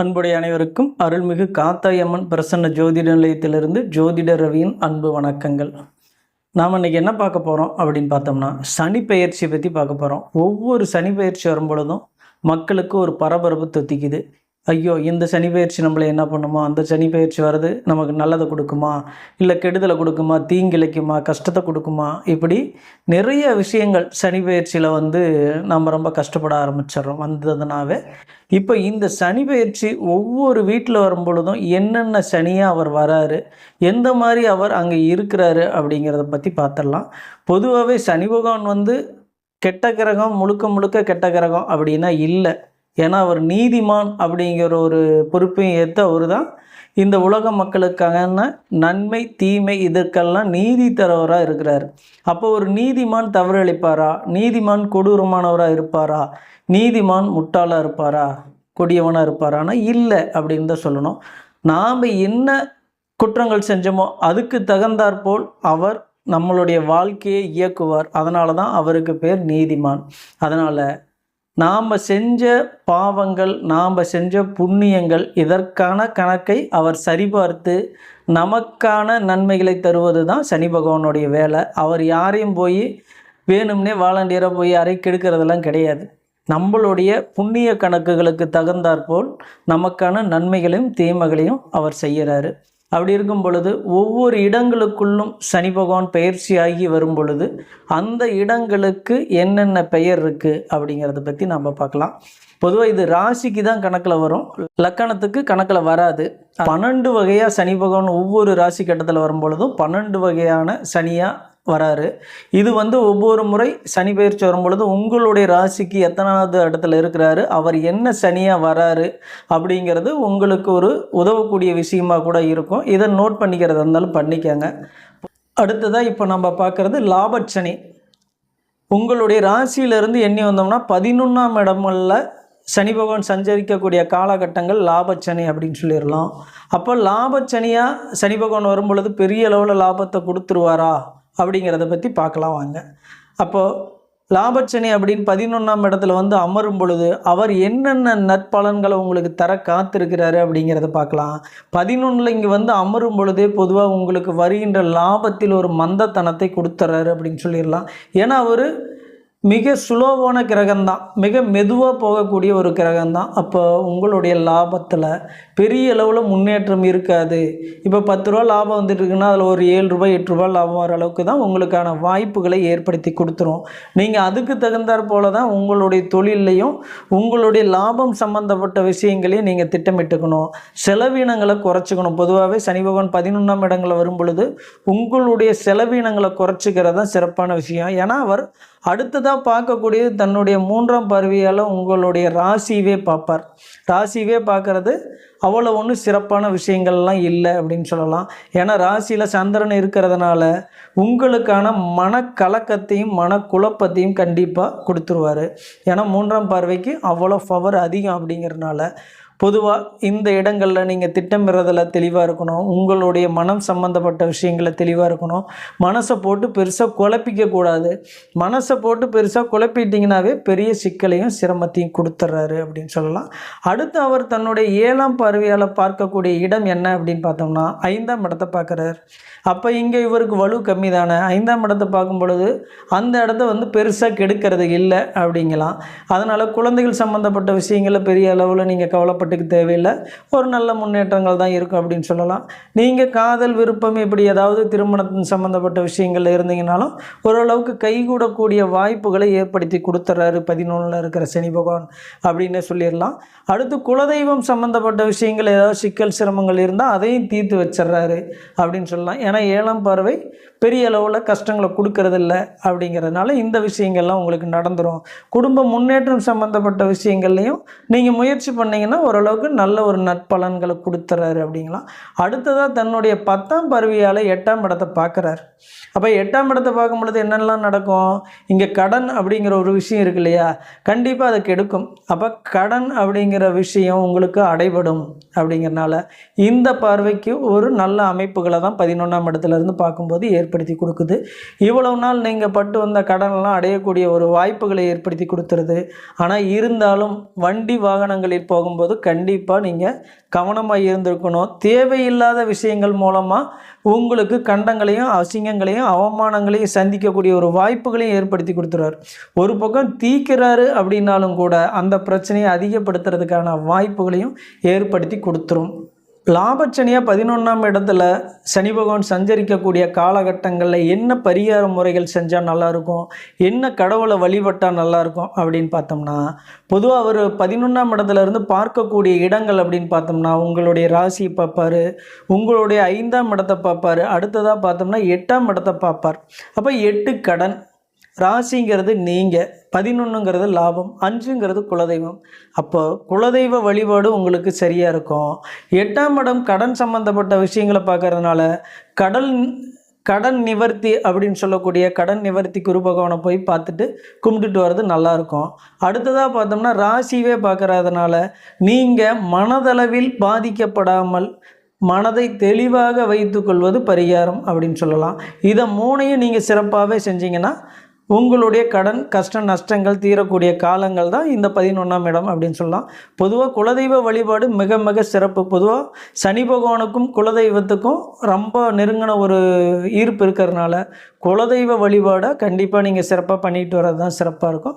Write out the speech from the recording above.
அன்புடைய அனைவருக்கும் அருள்மிகு காத்தாயம்மன் பிரசன்ன ஜோதிட நிலையத்திலிருந்து ஜோதிட ரவியின் அன்பு வணக்கங்கள். நாம் இன்னைக்கு என்ன பார்க்க போகிறோம் அப்படின்னு பார்த்தோம்னா சனி பெயர்ச்சி பற்றி பார்க்க போகிறோம் ஒவ்வொரு சனி பெயர்ச்சி வரும் பொழுதும் மக்களுக்கு ஒரு பரபரப்பு தொத்திக்குது. ஐயோ இந்த சனி பயிற்சி நம்மளை என்ன பண்ணுமா? அந்த சனி பயிற்சி வருது நமக்கு நல்லதை கொடுக்குமா? இல்லை கெடுதலை கொடுக்குமா? தீங்கிழைக்குமா? கஷ்டத்தை கொடுக்குமா? இப்படி நிறைய விஷயங்கள் சனி பயிற்சியில் வந்து நம்ம ரொம்ப கஷ்டப்பட ஆரம்பிச்சிடுறோம். வந்ததுனாவே இப்போ இந்த சனி பயிற்சி ஒவ்வொரு வீட்டில் வரும் பொழுதும் என்னென்ன சனியாக அவர் வராரு எந்த மாதிரி அவர் அங்கே இருக்கிறாரு அப்படிங்கிறத பற்றி பார்த்துடலாம். பொதுவாகவே சனி பகவான் வந்து கெட்ட கிரகம் முழுக்க முழுக்க கெட்ட கிரகம் அப்படின்னா இல்லை. ஏன்னா அவர் நீதிமான் அப்படிங்கிற ஒரு பொறுப்பையும் ஏற்று அவர் தான் இந்த உலக மக்களுக்கான நன்மை தீமை இதற்கெல்லாம் நீதி தரவராக இருக்கிறார். அப்போ ஒரு நீதிமான் தவறளிப்பாரா? நீதிமான் கொடூரமானவராக இருப்பாரா? நீதிமான் முட்டாளாக இருப்பாரா? கொடியவனாக இருப்பாரானா இல்லை அப்படின்னு தான் சொல்லணும். நாம் என்ன குற்றங்கள் செஞ்சோமோ அதுக்கு தகுந்தாற்போல் அவர் நம்மளுடைய வாழ்க்கையை இயக்குவார். அதனால தான் அவருக்கு பேர் நீதிமான். அதனால் நாம் செஞ்ச பாவங்கள் நாம் செஞ்ச புண்ணியங்கள் இதற்கான கணக்கை அவர் சரிபார்த்து நமக்கான நன்மைகளை தருவது தான் சனி பகவானுடைய வேலை. அவர் யாரையும் போய் வேணும்னே வாலண்டியராக போய் யாரையும் கெடுக்கிறதெல்லாம் கிடையாது. நம்மளுடைய புண்ணிய கணக்குகளுக்கு தகுந்தாற்போல் நமக்கான நன்மைகளையும் தீமைகளையும் அவர் செய்கிறாரு. அப்படி இருக்கும் பொழுது ஒவ்வொரு இடங்களுக்குள்ளும் சனி பகவான் பயிற்சியாகி வரும் பொழுது அந்த இடங்களுக்கு என்னென்ன பெயர் இருக்குது அப்படிங்கிறத பற்றி நம்ம பார்க்கலாம். பொதுவாக இது ராசிக்கு தான் கணக்கில் வரும். லக்கணத்துக்கு கணக்கில் வராது. பன்னெண்டு வகையாக சனி பகவான் ஒவ்வொரு ராசி கட்டத்தில் வரும் பொழுதும் பன்னெண்டு வகையான சனியாக வராரு. இது வந்து ஒவ்வொரு முறை சனி பயிற்சி வரும் பொழுது உங்களுடைய ராசிக்கு எத்தனாவது இடத்துல இருக்கிறாரு அவர் என்ன சனியாக வராரு அப்படிங்கிறது உங்களுக்கு ஒரு உதவக்கூடிய விஷயமா கூட இருக்கும். இதை நோட் பண்ணிக்கிறதா இருந்தாலும் பண்ணிக்கங்க. அடுத்ததாக இப்போ நம்ம பார்க்குறது லாபச்சனி. உங்களுடைய ராசியிலிருந்து எண்ணி வந்தோம்னா பதினொன்றாம் இடமில் சனி பகவான் சஞ்சரிக்கக்கூடிய காலகட்டங்கள் லாபச்சனி அப்படின்னு சொல்லிடலாம். அப்போ லாபச்சனியாக சனி பகவான் வரும் பொழுது பெரிய அளவில் லாபத்தை கொடுத்துருவாரா? அப்படிங்கிறத பற்றி பார்க்கலாம் வாங்க. அப்போது லாபச்சனி அப்படின்னு பதினொன்றாம் இடத்துல வந்து அமரும் பொழுது அவர் என்னென்ன நற்பலன்களை உங்களுக்கு தர காத்திருக்கிறாரு அப்படிங்கிறத பார்க்கலாம். பதினொன்றில் இங்கே வந்து அமரும் பொழுதே பொதுவாக உங்களுக்கு வருகின்ற லாபத்தில் ஒரு மந்தத்தனத்தை கொடுத்துறாரு அப்படின்னு சொல்லிடலாம். ஏன்னா அவர் மிக சுலோவான கிரகம்தான். மிக மெதுவாக போகக்கூடிய ஒரு கிரகம்தான். அப்போ உங்களுடைய லாபத்தில் பெரிய அளவில் முன்னேற்றம் இருக்காது. இப்போ பத்து ரூபா லாபம் வந்துட்டு இருக்குன்னா அதில் ஒரு ஏழு ரூபாய் எட்டு ரூபாய் லாபம் வர அளவுக்கு தான் உங்களுக்கான வாய்ப்புகளை ஏற்படுத்தி கொடுத்துரும். நீங்கள் அதுக்கு தகுந்தாற் போல தான் உங்களுடைய தொழிலையும் உங்களுடைய லாபம் சம்மந்தப்பட்ட விஷயங்களையும் நீங்கள் திட்டமிட்டுக்கணும். செலவினங்களை குறைச்சிக்கணும். பொதுவாகவே சனி பகவான் பதினொன்றாம் இடங்களில் வரும் பொழுது உங்களுடைய செலவினங்களை குறைச்சிக்கிறது தான் சிறப்பான விஷயம். ஏன்னா அவர் அடுத்ததாக பார்க்கக்கூடியது தன்னுடைய மூன்றாம் பருவியால் உங்களுடைய ராசியவே பார்ப்பார். ராசியவே பார்க்குறது அவ்வளோ ஒன்றும் சிறப்பான விஷயங்கள்லாம் இல்லை அப்படின்னு சொல்லலாம். ஏன்னா ராசியில் சந்திரன் இருக்கிறதுனால உங்களுக்கான மனக்கலக்கத்தையும் மனக்குழப்பத்தையும் கண்டிப்பாக கொடுத்துருவார். ஏன்னா மூன்றாம் பார்வைக்கு அவ்வளோ பவர் அதிகம் அப்படிங்கிறதுனால பொதுவாக இந்த இடங்களில் நீங்கள் திட்டமிடுறதில் தெளிவாக இருக்கணும். உங்களுடைய மனம் சம்மந்தப்பட்ட விஷயங்களை தெளிவாக இருக்கணும். மனசை போட்டு பெருசாக குழப்பிக்கக்கூடாது மனசை போட்டு பெருசாக குழப்பிட்டிங்கனாவே பெரிய சிக்கலையும் சிரமத்தையும் கொடுத்துட்றாரு அப்படின்னு சொல்லலாம். அடுத்து அவர் தன்னுடைய ஏழாம் பார்வையால் பார்க்கக்கூடிய இடம் என்ன அப்படின்னு பார்த்தோம்னா ஐந்தாம் இடத்தை பார்க்குறாரு. அப்போ இங்கே இவருக்கு வலு கம்மி தானே ஐந்தாம் இடத்தை பார்க்கும் பொழுது அந்த இடத்த வந்து பெருசாக கெடுக்கிறது இல்லை அப்படிங்கலாம். அதனால் குழந்தைகள் சம்மந்தப்பட்ட விஷயங்களை பெரிய அளவில் நீங்கள் கவலைப்பட கவலைப்பட்டுக்கு தேவையில்லை. ஒரு நல்ல முன்னேற்றங்கள் தான் இருக்கும் அப்படின்னு சொல்லலாம். நீங்கள் காதல் விருப்பம் இப்படி ஏதாவது திருமணத்தின் சம்மந்தப்பட்ட விஷயங்கள் இருந்தீங்கனாலும் ஓரளவுக்கு கைகூடக்கூடிய வாய்ப்புகளை ஏற்படுத்தி கொடுத்துட்றாரு பதினொன்றில் இருக்கிற சனி பகவான் அப்படின்னு சொல்லிடலாம். அடுத்து குலதெய்வம் சம்மந்தப்பட்ட விஷயங்கள் ஏதாவது சிக்கல் சிரமங்கள் இருந்தால் அதையும் தீர்த்து வச்சிடுறாரு அப்படின்னு சொல்லலாம். ஏன்னா ஏழாம் பார்வை பெரிய அளவில் கஷ்டங்களை கொடுக்கறதில்ல அப்படிங்கிறதுனால இந்த விஷயங்கள்லாம் உங்களுக்கு நடந்துடும் குடும்ப முன்னேற்றம் சம்மந்தப்பட்ட விஷயங்கள்லையும் நீங்கள் முயற்சி பண்ணிங்கன்னா ஓரளவுக்கு நல்ல ஒரு நற்பலன்களை கொடுத்துறாரு அப்படிங்களாம் அடுத்ததாக தன்னுடைய பத்தாம் பருவியால் எட்டாம் இடத்தை பார்க்குறாரு. அப்போ எட்டாம் இடத்தை பார்க்கும் பொழுது என்னெல்லாம் நடக்கும்? இங்கே கடன் அப்படிங்கிற ஒரு விஷயம் இருக்கு இல்லையா? கண்டிப்பாக அதை கெடுக்கும் அப்போ கடன் அப்படிங்கிற விஷயம் உங்களுக்கு அடைபடும் அப்படிங்கிறனால இந்த பார்வைக்கு ஒரு நல்ல அமைப்புகளை தான் பதினொன்றாம் இடத்துல இருந்து பார்க்கும்போது ஏற்படுத்தி கொடுக்குது. இவ்வளவு நாள் நீங்கள் பட்டு வந்த கடன்லாம் அடையக்கூடிய ஒரு வாய்ப்புகளை ஏற்படுத்தி கொடுத்துருது. ஆனால் இருந்தாலும் வண்டி வாகனங்களில் போகும்போது கண்டிப்பாக நீங்கள் கவனமாக இருந்திருக்கணும். தேவையில்லாத விஷயங்கள் மூலமாக உங்களுக்கு கண்டங்களையும் அசிங்கங்களையும் அவமானங்களையும் சந்திக்கக்கூடிய ஒரு வாய்ப்புகளையும் ஏற்படுத்தி கொடுத்துறாரு. ஒரு பக்கம் தீக்கிறாரு அப்படின்னாலும் கூட அந்த பிரச்சனையை அதிகப்படுத்துறதுக்கான வாய்ப்புகளையும் ஏற்படுத்தி கொடுத்துரும். லாபச்சனியாக பதினொன்றாம் இடத்துல சனி பகவான் சஞ்சரிக்கக்கூடிய காலகட்டங்களில் என்ன பரிகார முறைகள் செஞ்சால் நல்லாயிருக்கும்? என்ன கடவுளை வழிபட்டால் நல்லாயிருக்கும்? அப்படின்னு பார்த்தோம்னா பொதுவாக அவர் பதினொன்றாம் இடத்துல இருந்து பார்க்கக்கூடிய இடங்கள் அப்படின்னு பார்த்தோம்னா உங்களுடைய ராசியை பார்ப்பாரு உங்களுடைய ஐந்தாம் இடத்தை பார்ப்பாரு அடுத்ததாக பார்த்தோம்னா எட்டாம் இடத்தை பார்ப்பார். அப்போ எட்டு கடன் ராசிங்கிறது நீங்கள் பதினொன்றுங்கிறது லாபம் அஞ்சுங்கிறது குலதெய்வம். அப்போ குலதெய்வ வழிபாடு உங்களுக்கு சரியாக இருக்கும். எட்டாம் இடம் கடன் சம்மந்தப்பட்ட விஷயங்களை பார்க்கறதுனால கடல் கடன் நிவர்த்தி அப்படின்னு சொல்லக்கூடிய கடன் நிவர்த்தி குரு பகவானை போய் பார்த்துட்டு கும்பிட்டுட்டு வர்றது நல்லாயிருக்கும் அடுத்ததாக பார்த்தோம்னா ராசிவே பார்க்குறதுனால நீங்கள் மனதளவில் பாதிக்கப்படாமல் மனதை தெளிவாக வைத்துக்கொள்வது பரிகாரம் அப்படின்னு சொல்லலாம். இதை மூணையும் நீங்கள் சிறப்பாகவே செஞ்சீங்கன்னா உங்களுடைய கடன் கஷ்ட நஷ்டங்கள் தீரக்கூடிய காலங்கள் தான் இந்த பதினொன்றாம் இடம் அப்படின்னு சொல்லலாம். பொதுவாக குலதெய்வ வழிபாடு மிக மிக சிறப்பு. பொதுவாக சனி பகவானுக்கும் குலதெய்வத்துக்கும் ரொம்ப நெருங்கின ஒரு ஈர்ப்பு இருக்கிறதுனால குலதெய்வ வழிபாடை கண்டிப்பாக நீங்கள் சிறப்பாக பண்ணிட்டு வர்றது தான் சிறப்பாக இருக்கும்.